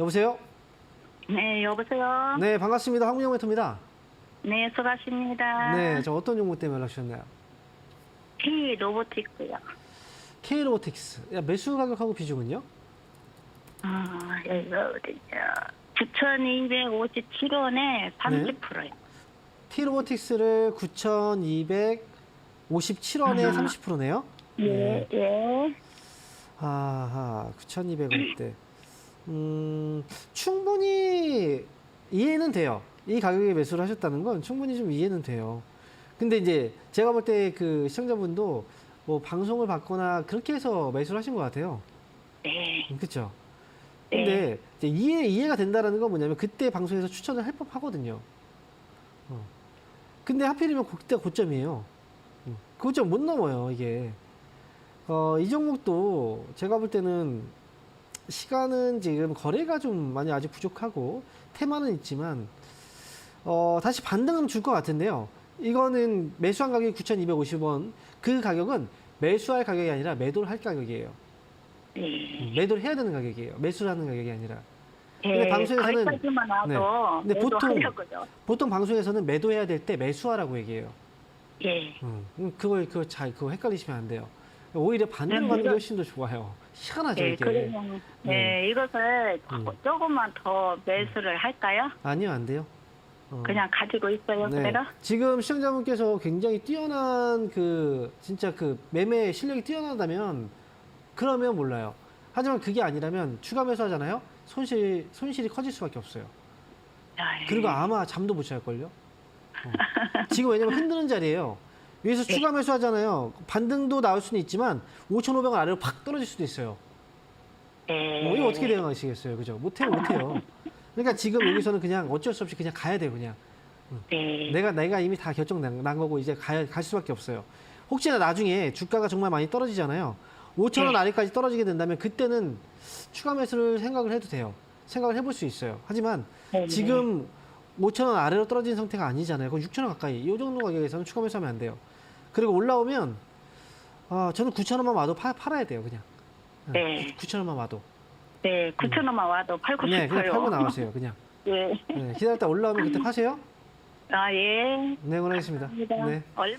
여보세요? 네, 여보세요? 네, 반갑습니다. 황민영 멘토입니다. 네, 수고하십니다. 네, 저 어떤 용무 때문에 연락 주셨나요? K 로보틱스요. K 로보틱스. 야, 매수 가격하고 비중은요? 아, 여기가 어디냐. 9,257원에 30%요. T 로보틱스를 9,257원에 아. 30%네요. 예, 예. 아하, 9,200원대. 음, 충분히 이해는 돼요. 이 가격에 매수를 하셨다는 건 충분히 좀 이해는 돼요. 근데 이제 제가 볼 때 그 시청자분도 뭐 방송을 받거나 그렇게 해서 매수를 하신 것 같아요. 네. 그렇죠? 네. 근데 이제 이해 이해가 된다라는 건 뭐냐면 그때 방송에서 추천을 할 법하거든요. 어. 근데 하필이면 그때 고점이에요. 음. 그 고점 못 넘어요 이게. 어, 이 종목도 제가 볼 때는 시간은 지금 거래가 좀 많이 아직 부족하고 테마는 있지만 어, 다시 반등은 줄것 같은데요. 이거는 매수한 가격이 9,250원. 그 가격은 매수할 가격이 아니라 매도를 할 가격이에요. 네. 매도를 해야 되는 가격이에요. 매수를 하는 가격이 아니라. 근데 네, 방송에서는- 거기까지만 와도 네. 근데 보통-. 보통 방송에서는 매도해야 될 때 매수하라고 얘기해요. 예. 음, 그걸 그거 잘 그거 헷갈리시면 안 돼요. 오히려 반대로 네, 가는 게 훨씬 더 좋아요. 희한하죠 네, 이게. 그러면 네, 이것을 음. 조금만 더 매수를 할까요? 아니요 안 돼요. 어. 그냥 가지고 있어요, 네. 그대로? 지금 시청자분께서 굉장히 뛰어난 그 진짜 그 매매 실력이 뛰어나다면 그러면 몰라요. 하지만 그게 아니라면 추가 매수하잖아요. 손실 손실이 커질 수밖에 없어요. 아, 예. 그리고 아마 잠도 못 잘걸요. 어. 지금 왜냐면 흔드는 자리예요. 여기서 네. 추가 매수하잖아요. 반등도 나올 수는 있지만 5,500원 아래로 팍 떨어질 수도 있어요. 네. 어, 이거 어떻게 대응하시겠어요, 그죠? 못해요, 못해요. 그러니까 지금 여기서는 그냥 어쩔 수 없이 그냥 가야 돼요, 그냥. 네. 내가 내가 이미 다 결정 난, 난 거고 이제 가야 갈 수밖에 없어요. 혹시나 나중에 주가가 정말 많이 떨어지잖아요. 5천 원 네. 아래까지 떨어지게 된다면 그때는 추가 매수를 생각을 해도 돼요. 생각을 해볼 수 있어요. 하지만 네, 지금 5천 원 아래로 떨어진 상태가 아니잖아요. 그럼 6천 원 가까이. 이 정도 가격에서는 추가 매수하면 안 돼요. 그리고 올라오면 아, 저는 9천 원만 와도 파, 팔아야 돼요, 그냥. 네. 9천 원만 와도. 네, 9천 원만 와도 팔고 네, 싶어요. 그냥 팔고 나가세요, 그냥. 예. 네, 기다렸다 올라오면 그때 파세요. 아, 예. 네, 응원하겠습니다. 감사합니다. 네. 얼...